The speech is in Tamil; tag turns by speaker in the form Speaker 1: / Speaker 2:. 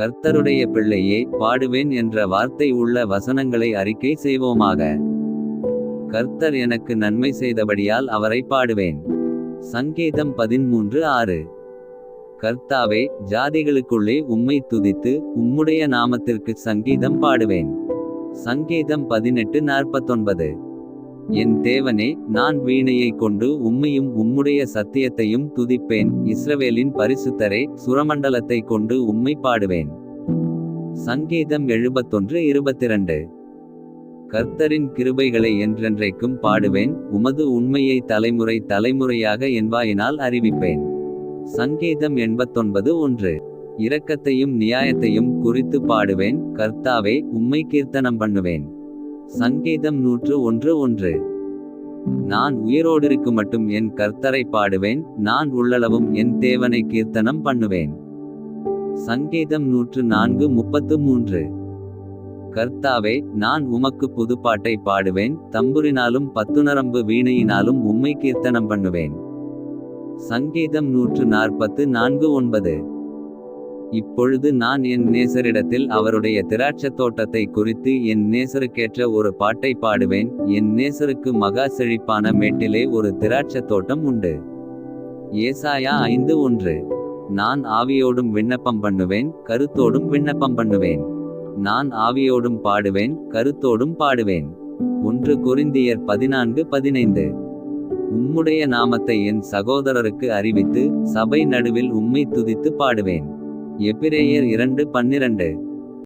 Speaker 1: கர்த்தருடைய பிள்ளையே பாடுவேன் என்ற வார்த்தை உள்ள வசனங்களை அறிக்கை செய்வோமாக. கர்த்தர் எனக்கு நன்மை செய்தபடியால் அவரை பாடுவேன். சங்கீதம் பதிமூன்று ஆறு. கர்த்தாவே ஜாதிகளுக்குள்ளே உம்மை துதித்து உம்முடைய நாமத்திற்கு சங்கீதம் பாடுவேன். சங்கீதம் பதினெட்டு நாற்பத்தொன்பது. என் தேவனே நான் வீணையை கொண்டு உம்மையும் உம்முடைய சத்தியத்தையும் துதிப்பேன். இஸ்ரவேலின் பரிசுத்தரே சுரமண்டலத்தை கொண்டு உம்மை பாடுவேன். சங்கீதம் எழுபத்தொன்று இருபத்திரண்டு. கர்த்தரின் கிருபைகளை என்றென்றைக்கும் பாடுவேன். உமது உண்மையை தலைமுறை தலைமுறையாக என்பாயினால் அறிவிப்பேன். சங்கீதம் எண்பத்தொன்பது ஒன்று. இரக்கத்தையும் நியாயத்தையும் குறித்து பாடுவேன். கர்த்தாவே உம்மை கீர்த்தனம் பண்ணுவேன். சங்கீதம் நூற்று ஒன்று ஒன்று. நான் உயிரோடிருக்கு மட்டும் என் கர்த்தரை பாடுவேன் நான் உள்ளளவும் என் தேவனை கீர்த்தனம் பண்ணுவேன். சங்கீதம் நூற்று நான்கு முப்பத்து மூன்று. கர்த்தாவே நான் உமக்கு புதுப்பாட்டை பாடுவேன் தம்புரினாலும் பத்துணரம்பு வீணையினாலும் உம்மை கீர்த்தனம் பண்ணுவேன். சங்கீதம் நூற்று நாற்பத்து நான்கு ஒன்பது. இப்பொழுது நான் என் நேசரிடத்தில் அவருடைய திராட்சத் தோட்டத்தை குறித்து என் நேசருக்கேற்ற ஒரு பாட்டை பாடுவேன். என் நேசருக்கு மகா செழிப்பான மேட்டிலே ஒரு திராட்சத் தோட்டம் உண்டு. ஏசாயா ஐந்து ஒன்று. நான் ஆவியோடும் விண்ணப்பம் பண்ணுவேன் கருத்தோடும் விண்ணப்பம் பண்ணுவேன். நான் ஆவியோடும் பாடுவேன் கருத்தோடும் பாடுவேன். ஒன்று குறிந்தியர் பதினான்கு பதினைந்து. உம்முடைய நாமத்தை என் சகோதரருக்கு அறிவித்து சபை நடுவில் உம்மை துதித்து பாடுவேன். எபிரேயர் இரண்டு பன்னிரண்டு.